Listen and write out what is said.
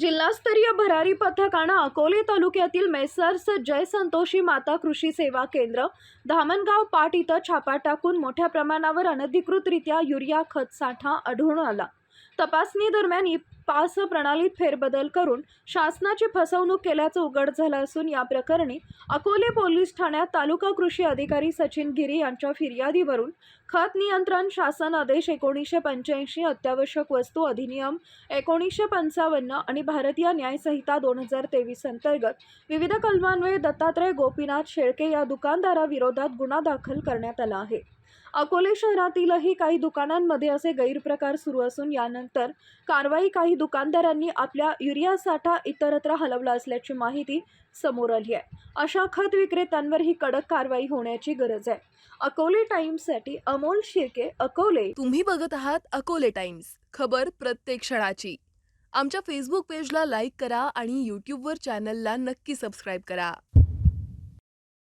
जिल्हास्तरीय भरारी पथकानं अकोले तालुक्यातील मेसर्स जय संतोषी माता कृषी सेवा केंद्र धामणगाव पाट इथं छापा टाकून मोठ्या प्रमाणावर अनधिकृतरित्या युरिया खत साठा आढळून आला. तपासणी दरम्यान पास प्रणालीत फेरबदल करून शासनाची फसवणूक केल्याचं उघड झालं असून या प्रकरणी अकोले पोलीस ठाण्यात तालुका कृषी अधिकारी सचिन गिरी यांच्या फिर्यादीवरून खत नियंत्रण शासन आदेश एकोणीसशे पंच्याऐंशी अत्यावश्यक वस्तू अधिनियम एकोणीसशे पंचावन्न आणि भारतीय न्यायसंहिता दोन हजार तेवीस अंतर्गत विविध कलमान्वये दत्तात्रय गोपीनाथ शेळके या दुकानदाराविरोधात गुन्हा दाखल करण्यात आला आहे. अकोले शहरातीलही काही दुकानांमध्ये असे गैरप्रकार सुरू असून यानंतर कारवाई काही दुकानदारांनी आपल्या युरिया साठा इतरत्र हलवला असल्याची माहिती समोर आली आहे. अशा खत विक्रेत्यांवर ही कडक कारवाई होण्याची गरज आहे. अकोले टाइम्ससाठी अमोल शिर्के अकोले. तुम्ही बघत आहात अकोले टाइम्स. खबर प्रत्येक क्षणाची. आमच्या फेसबुक पेजला लाईक करा आणि यूट्यूबवर चॅनलला नक्की सबस्क्राईब करा.